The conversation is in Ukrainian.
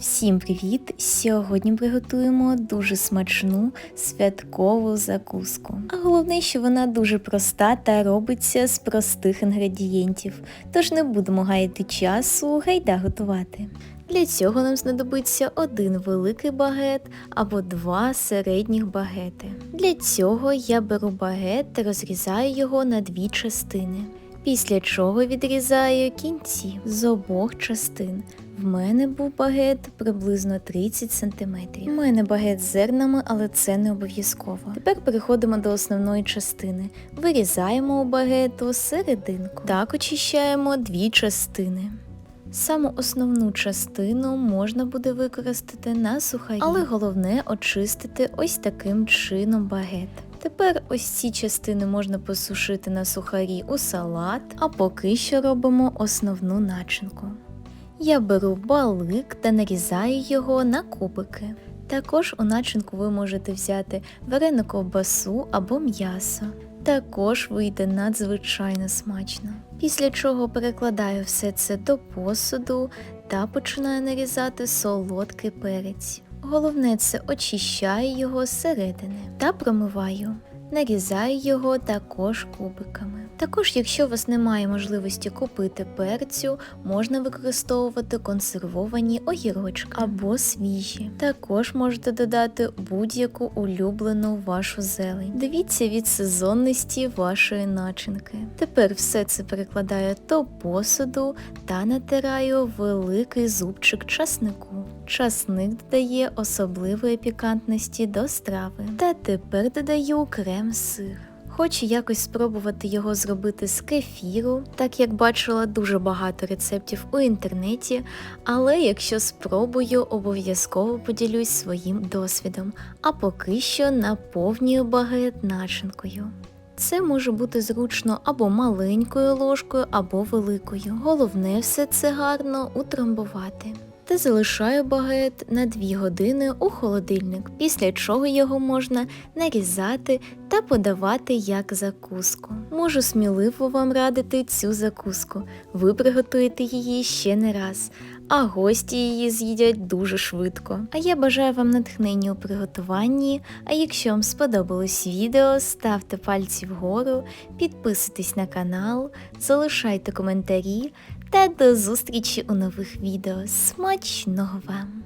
Всім привіт! Сьогодні приготуємо дуже смачну святкову закуску. А головне, що вона дуже проста та робиться з простих інгредієнтів. Тож не будемо гаяти часу, гайда готувати. Для цього нам знадобиться один великий багет або два середніх багети. Для цього я беру багет та розрізаю його на дві частини. Після чого відрізаю кінці з обох частин. В мене був багет приблизно 30 см. У мене багет з зернами, але це не обов'язково. Тепер переходимо до основної частини. Вирізаємо у багету серединку. Так очищаємо дві частини. Саму основну частину можна буде використати на сухарі, але головне очистити ось таким чином багет. Тепер ось ці частини можна посушити на сухарі у салат, а поки що робимо основну начинку. Я беру балик та нарізаю його на кубики. Також у начинку ви можете взяти варену ковбасу або м'ясо. Також вийде надзвичайно смачно. Після чого перекладаю все це до посуду та починаю нарізати солодкий перець. Головне це очищаю його зсередини та промиваю. Нарізаю його також кубиками. Також, якщо у вас немає можливості купити перцю, можна використовувати консервовані огірочки або свіжі. Також можете додати будь-яку улюблену вашу зелень. Дивіться від сезонності вашої начинки. Тепер все це перекладаю до посуду та натираю великий зубчик часнику. Часник додає особливої пікантності до страви. Та тепер додаю крем-сир. Хочу якось спробувати його зробити з кефіру, так як бачила дуже багато рецептів у інтернеті, але якщо спробую, обов'язково поділюсь своїм досвідом, а поки що наповнюю багет начинкою. Це може бути зручно або маленькою ложкою, або великою. Головне все це гарно утрамбувати. Та залишаю багет на 2 години у холодильник, після чого його можна нарізати та подавати як закуску. Можу сміливо вам радити цю закуску. Ви приготуєте її ще не раз, а гості її з'їдять дуже швидко. А я бажаю вам натхнення у приготуванні. А якщо вам сподобалось відео, ставте пальці вгору, підписуйтесь на канал, залишайте коментарі та до зустрічі у нових відео. Смачного вам!